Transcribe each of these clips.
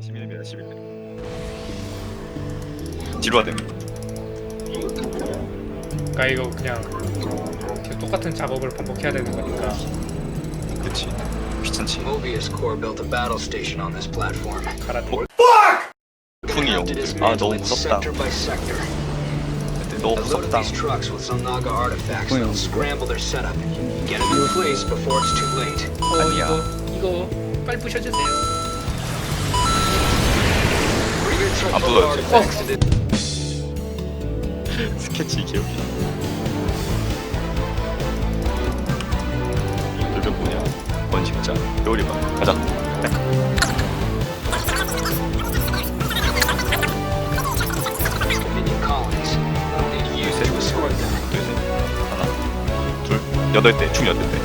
11mm 11mm 뒤로 하대 그러니까 이거 그냥 계속 똑같은 작업을 반복해야 되는 거니까 그치 귀찮지 Mobius Corps built a battle station on this platform. 갈아 뭐? We're 풍이 gonna have to 영. 아 너무 무섭다 sector by sector. 근데 너무 무섭다 these trucks with some Naga artifacts that'll scramble their setup. Get them in place before it's too late. 어 아니야. 이거 이거 빨리 부셔주세요 안 artifacts to the 스케치 기억이 이거 뭐냐 번식자 요리방 가자 them. 둘셋 하나 둘 여덟 대 총 여덟 대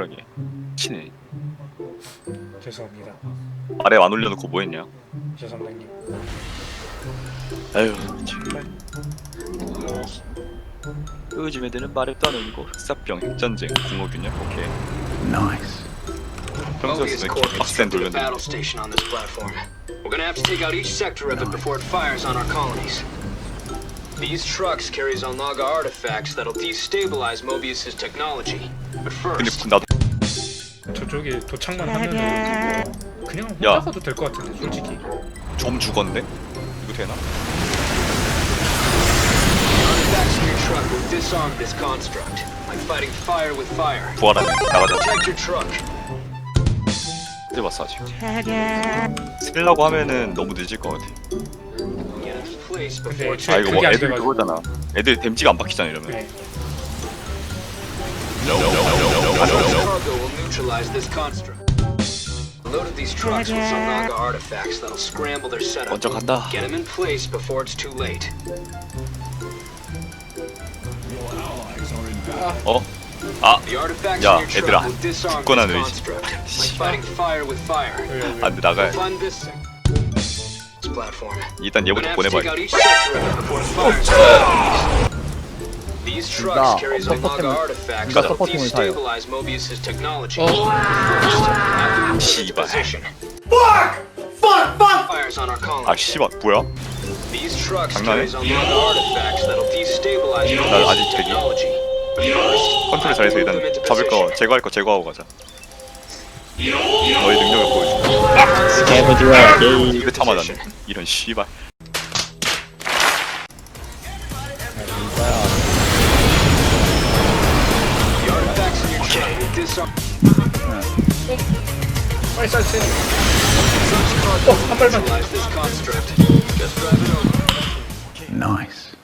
그러게 치네 죄송합니다 아래 안 올려놓고 뭐 했냐 죄송합니다 아유 정말 요즘 애들은 말을 떠넘고 흑사병 핵전쟁 공허균열 오케이 Mobius 평소였으면 Corps 빡센 돌렸는데 battle station on this platform. We're gonna have to take out each sector of it before it fires on our colonies. These trucks carry Zalnaga artifacts that'll destabilize Mobius's technology. But 근데 first, 나도 저쪽에 도착만 하면은 그냥 야. 혼자 가도 될 것 같은데 솔직히 좀 죽었는데 이거 되나 artifacts in your truck will disarm this construct, like fighting fire with fire. 부활하네 나가자 Protect your truck. 해봤어 아직 쓰려고 하면은 너무 늦을 것 같아 근데 애초에 아 이거 뭐 그게 안 애들 돼가지고. 그거잖아 애들 댐지가 안 박히잖아 이러면 네. Cargo will neutralize this construct. Loaded these trucks with some Naga artifacts that'll scramble their setup. 먼저 간다 Get them in place before it's too late. 어? 아 The artifacts 야, in your 얘들아. truck will disarm this 의지. construct, like fighting fire with fire. 여기, 여기. 안돼 나가야 돼 Find this platform. 일단 얘부터 보내봐야 누가 that'll 서포팅을 사요? destabilize Mobius's technology. 어. 씨발. position. Fires on our 아. 씨발 뭐야? 장난해? 나 아직 first, 컨트롤 잘해서 일단 잡을 거. 제거할 거 제거하고 가자 너의 능력을 보여줘 개버드야 이거 다 맞았네 이런 씨발. 빨리 Truck's cargo 한 발만. 나이스